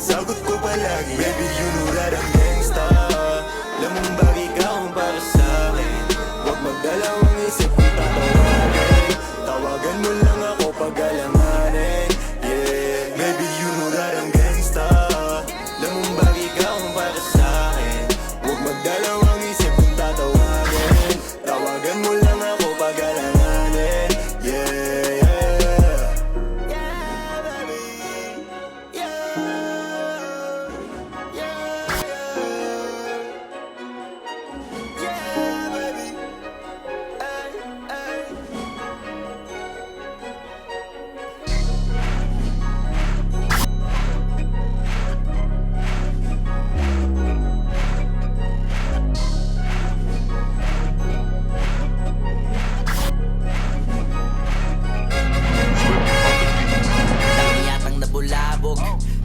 sagot ko palagi Baby, you know that I'm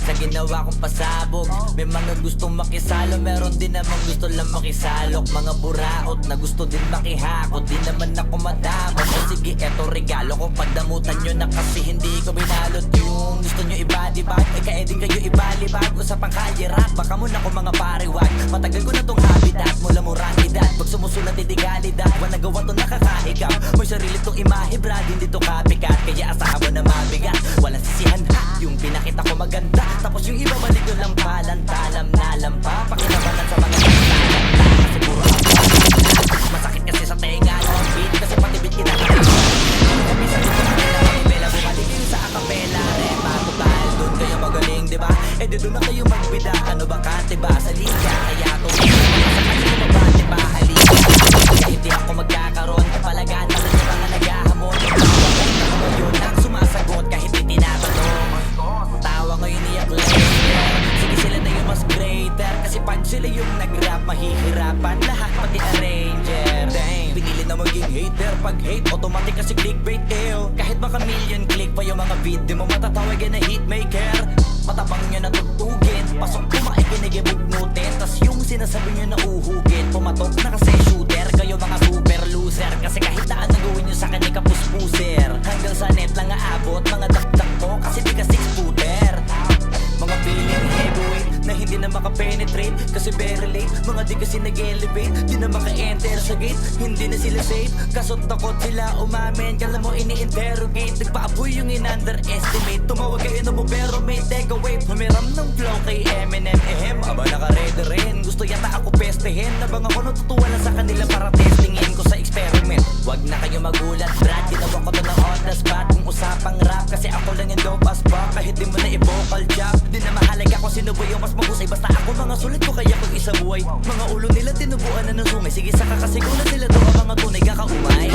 Sa ginawa kong pasabog May mga gustong makisalo Meron din namang gusto lang makisalok. Mga buraot na gusto din makihakot Di naman ako madamot. O sige eto regalo ko Pagdamutan nyo na kasi hindi ko binalot Yung gusto nyo ibadibag Eh kaya din kayo ibalibag Usapang kalye rap Baka muna ko mga pariwag Matagal ko na tong habitat. Mula murang edad Pag sumusulat itigalidad. Wala nagawa to May sarili tong imahe brad. Hindi to copycat Kaya asahan mo na mabigat. Walang sisihan ha Yung pinakita ko maganda. Tapos yung iba balik ko lang palantalam na lampa Pakinabalan sa mga Kasi puro ako Masakit kasi sa tenga Long beat Kasi pati beat kinakailangan Kami sa gusto kanila Manibela bumalik din sa akapela. Repa total Doon kayo magaling diba Eh di doon na kayo magbida Ano ba kate ba? Sa liga Kaya Mahihirapan lahat pati arranger Damn. Pinili na maging hater Pag hate automatic kasi clickbait ew. Kahit baka million click pa yung mga video mo Matatawagin na hitmaker. Matabang nyo na tugtugin Pasok ko maikinig ibugnutin Tas yung sinasabi nyo na uhugin Pumatok na kasi shooter makapenetrate Kasi very late, mga di kasi nag-elevate. Di na maka-enter sa gate, hindi na sila safe. Kaso takot sila umamin, kala mo ini-interrogate. Nagpaaboy yung in-underestimate. Tumawag kayo na mo pero may take away Humiram ng flow kay Eminem. Ehem, aba naka-ready rin. Gusto yata ako pestehin. Nabang ako natutuwa lang sa kanila para mga sulit ko kaya kung isa buhay. Mga ulo nila tinubuan na ng sungay Sige saka kasi kung na sila to ang mga tunay kakaumay